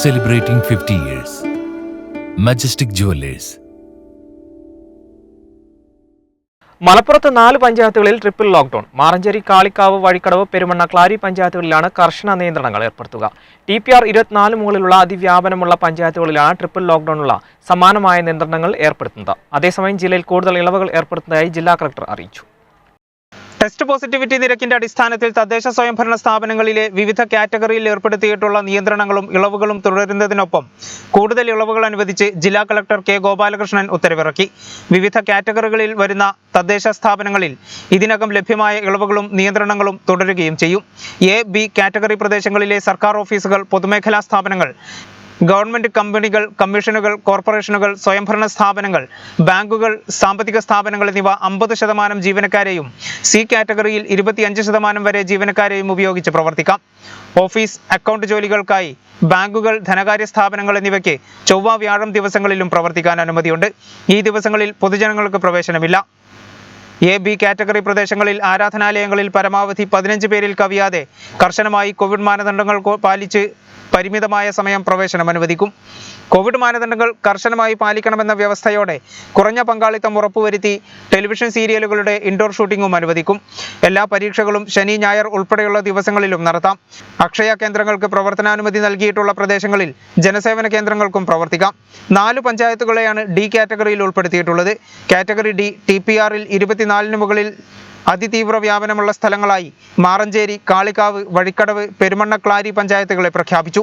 celebrating 50 years. Majestic Jewelers. മലപ്പുറത്ത് നാല് പഞ്ചായത്തുകളിൽ ട്രിപ്പിൾ ലോക്ക്ഡൌൺ മാറഞ്ചേരി കാളിക്കാവ് വഴിക്കടവ് പെരുമണ്ണ ക്ലാരി പഞ്ചായത്തുകളിലാണ് കർശന നിയന്ത്രണങ്ങൾ ഏർപ്പെടുത്തുക ടി പി ആർ ഇരുപത്തിനാല് മുകളിലുള്ള അതിവ്യാപനമുള്ള പഞ്ചായത്തുകളിലാണ് ട്രിപ്പിൾ ലോക്ക്ഡൌണുള്ള സമാനമായ നിയന്ത്രണങ്ങൾ ഏർപ്പെടുത്തുന്നത് അതേസമയം ജില്ലയിൽ കൂടുതൽ ഇളവുകൾ ഏർപ്പെടുത്തുന്നതായി ജില്ലാ കളക്ടർ അറിയിച്ചു ടെസ്റ്റ് പോസിറ്റിവിറ്റി നിരക്കിന്റെ അടിസ്ഥാനത്തിൽ തദ്ദേശ സ്വയംഭരണ സ്ഥാപനങ്ങളിലെ വിവിധ കാറ്റഗറിയിൽ ഏർപ്പെടുത്തിയിട്ടുള്ള നിയന്ത്രണങ്ങളും ഇളവുകളും തുടരുന്നതിനൊപ്പം കൂടുതൽ ഇളവുകൾ അനുവദിച്ച് ജില്ലാ കളക്ടർ കെ ഗോപാലകൃഷ്ണൻ ഉത്തരവിറക്കി. വിവിധ കാറ്റഗറികളിൽ വരുന്ന തദ്ദേശ സ്ഥാപനങ്ങളിൽ ഇതിനകം ലഭ്യമായ ഇളവുകളും നിയന്ത്രണങ്ങളും തുടരുകയും ചെയ്യും. എ ബി കാറ്റഗറി പ്രദേശങ്ങളിലെ സർക്കാർ ഓഫീസുകൾ പൊതുമേഖലാ സ്ഥാപനങ്ങൾ ഗവൺമെന്റ് കമ്പനികൾ കമ്മീഷനുകൾ കോർപ്പറേഷനുകൾ സ്വയംഭരണ സ്ഥാപനങ്ങൾ ബാങ്കുകൾ സാമ്പത്തിക സ്ഥാപനങ്ങൾ എന്നിവ അമ്പത് ശതമാനം ജീവനക്കാരെയും സി കാറ്റഗറിയിൽ ഇരുപത്തിയഞ്ച് ശതമാനം വരെ ജീവനക്കാരെയും ഉപയോഗിച്ച് പ്രവർത്തിക്കാം. ഓഫീസ് അക്കൗണ്ട് ജോലികൾക്കായി ബാങ്കുകൾ ധനകാര്യ സ്ഥാപനങ്ങൾ എന്നിവയ്ക്ക് ചൊവ്വ വ്യാഴം ദിവസങ്ങളിലും പ്രവർത്തിക്കാൻ അനുമതിയുണ്ട്. ഈ ദിവസങ്ങളിൽ പൊതുജനങ്ങൾക്ക് പ്രവേശനമില്ല. എ ബി കാറ്റഗറി പ്രദേശങ്ങളിൽ ആരാധനാലയങ്ങളിൽ പരമാവധി പതിനഞ്ച് പേരിൽ കവിയാതെ കർശനമായി കോവിഡ് മാനദണ്ഡങ്ങൾ പാലിച്ച് പരിമിതമായ സമയം പ്രവേശനം അനുവദിക്കും. കോവിഡ് മാനദണ്ഡങ്ങൾ കർശനമായി പാലിക്കണമെന്ന വ്യവസ്ഥയോടെ കുറഞ്ഞ പങ്കാളിത്തം ഉറപ്പുവരുത്തി ടെലിവിഷൻ സീരിയലുകളുടെ ഇൻഡോർ ഷൂട്ടിംഗും അനുവദിക്കും. എല്ലാ പരീക്ഷകളും ശനി ഞായർ ഉൾപ്പെടെയുള്ള ദിവസങ്ങളിലും നടത്താം. അക്ഷയ കേന്ദ്രങ്ങൾക്ക് പ്രവർത്തനാനുമതി നൽകിയിട്ടുള്ള പ്രദേശങ്ങളിൽ ജനസേവന കേന്ദ്രങ്ങൾക്കും പ്രവർത്തിക്കാം. നാല് പഞ്ചായത്തുകളെയാണ് ഡി കാറ്റഗറിയിൽ ഉൾപ്പെടുത്തിയിട്ടുള്ളത്. കാറ്റഗറി ഡി ടി പി ആറിൽ ഇരുപത്തിനാലിന് മുകളിൽ അതിതീവ്ര വ്യാപനമുള്ള സ്ഥലങ്ങളായി മാറഞ്ചേരി കാളിക്കാവ് വഴിക്കടവ് പെരുമണ്ണക്ലാരി പഞ്ചായത്തുകളെ പ്രഖ്യാപിച്ചു.